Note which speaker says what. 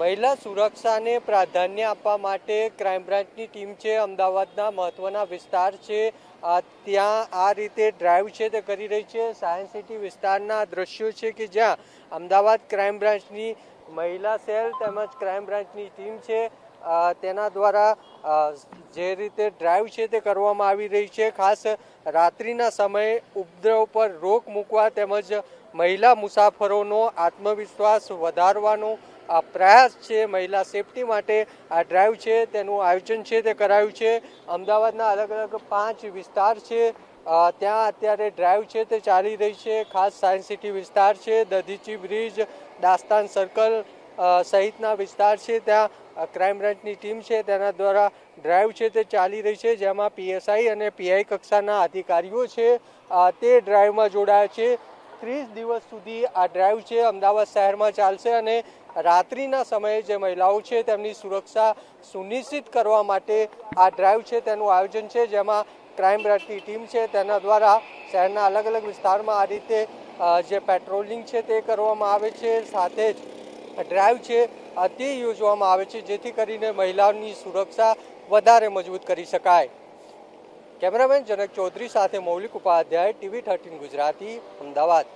Speaker 1: મહિલા સુરક્ષાને પ્રાધાન્ય આપવા માટે ક્રાઇમ બ્રાન્ચની ટીમ છે, અમદાવાદના મહત્વના વિસ્તાર છે. ત્યાં આ રીતે ડ્રાઈવ છે તે કરી રહી છે. સાયન્સ સિટી વિસ્તારના દ્રશ્યો છે કે જ્યાં અમદાવાદ ક્રાઇમ બ્રાન્ચની મહિલા સેલ તેમજ ક્રાઇમ બ્રાન્ચની ટીમ છે. તેના દ્વારા જે રીતે ડ્રાઈવ છે તે કરવામાં આવી રહી છે. ખાસ રાત્રિના સમયે ઉપદ્રવ પર રોક મૂકવા તેમજ મહિલા મુસાફરોનો આત્મવિશ્વાસ વધારવાનો આ પ્રયાસ છે મહિલા સેફટી માટે, આ ડ્રાઈવ છે, તેનું આયોજન છે, તે કરાયું છે. અમદાવાદના અલગ અલગ પાંચ વિસ્તાર છે. ત્યાં અત્યારે ડ્રાઈવ છે, તે ચાલી રહી છે. ખાસ સાયન્સ સિટી વિસ્તાર છે, દધીચી બ્રિજ, દાસ્તાન સર્કલ સહિતના વિસ્તાર છે ત્યાં. ક્રાઇમ બ્રાન્ચની ટીમ છે, તેના દ્વારા ડ્રાઈવ છે, તે ચાલી રહી છે, જેમાં પીએસઆઈ અને પીઆઈ કક્ષાના અધિકારીઓ છે. તે ડ્રાઈવમાં જોડાયા છે. ત્રીસ દિવસ સુધી આ ડ્રાઈવ છે, અમદાવાદ શહેરમાં ચાલશે અને રાત્રિના સમયે જે મહિલાઓ છે તેમની સુરક્ષા સુનિશ્ચિત કરવા માટે આ ડ્રાઈવ છે, તેનું આયોજન છે, જેમાં ક્રાઇમ બ્રાન્ચની ટીમ છે, તેના દ્વારા શહેરના અલગ અલગ વિસ્તારમાં આ રીતે જે પેટ્રોલિંગ છે તે કરવામાં આવે છે, સાથે જ ડ્રાઈવ છે તે યોજવામાં આવે છે, જેથી કરીને મહિલાઓની સુરક્ષા વધારે મજબૂત કરી શકાય. કેમેરામેન જનક ચૌધરી સાથે મૌલિક ઉપાધ્યાય ટીવી થર્ટીન ગુજરાતી અમદાવાદ.